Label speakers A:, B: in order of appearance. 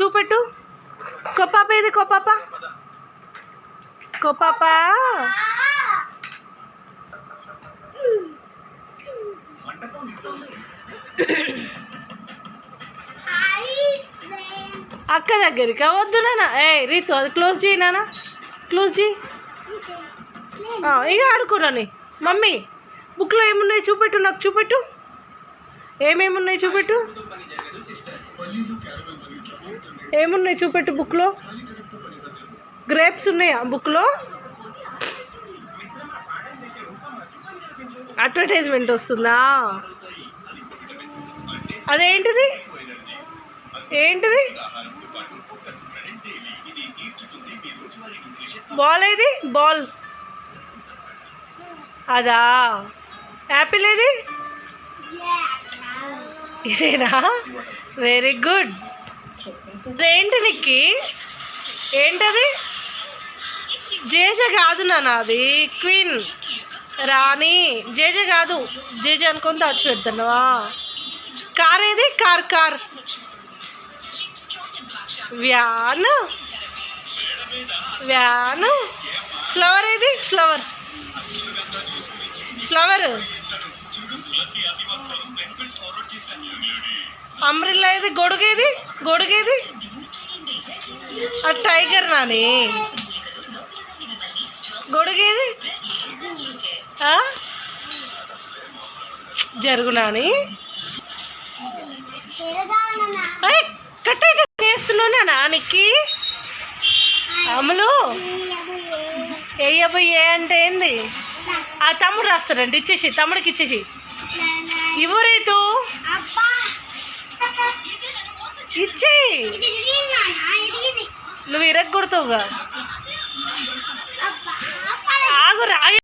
A: చూపెట్టు. కొప్పాప ఏది కొప్పాప కొప్పాప అక్క దగ్గరికి వద్దు నాన్న. ఏ రీతు అది క్లోజ్ చేయి నాన్న. క్లోజ్ చేయి. ఇక ఆడుకోరాని మమ్మీ బుక్లో ఏమున్నాయి చూపెట్టు నాకు చూపెట్టు. ఏమేమి ఉన్నాయి చూపెట్టు? ఏమున్నాయి చూపెట్టు బుక్లో? గ్రేప్స్ ఉన్నాయా బుక్లో? అడ్వర్టైజ్మెంట్ వస్తుందా? అదేంటిది? ఏంటిది? బాల్ ఏది? బాల్. అదా? యాపిల్ ఏది? ఇదేనా? Very good. ఏంటి నిక్కి? ఏంటది? జేజ కాదు నాన్న అది. క్వీన్. రాణి. జేజ కాదు. జేజ అనుకొని దాచి పెడుతున్నావా కార్ ఏది? Car car. Van. Van. Flower ఏది? ఫ్లవర్. ఫ్లవర్. అంబ్రిల్లా ఇది గొడుగేది? గొడుగేది? ఆ టైగర్ నాని. గొడుగేది? జరుగు నాని. ఏయ్, కట్టయితే చేస్తున్నానా నానికి అమలు. ఏ అంటే ఏంది? ఆ తమ్ముడు రాస్తాడండి ఇచ్చేసి తమ్ముడికి ఇచ్చేసి. ఇవ్వు రీతు ఇచ్చేయి నువ్వు ఇరగకూడతావుగా ఆగు రాయ.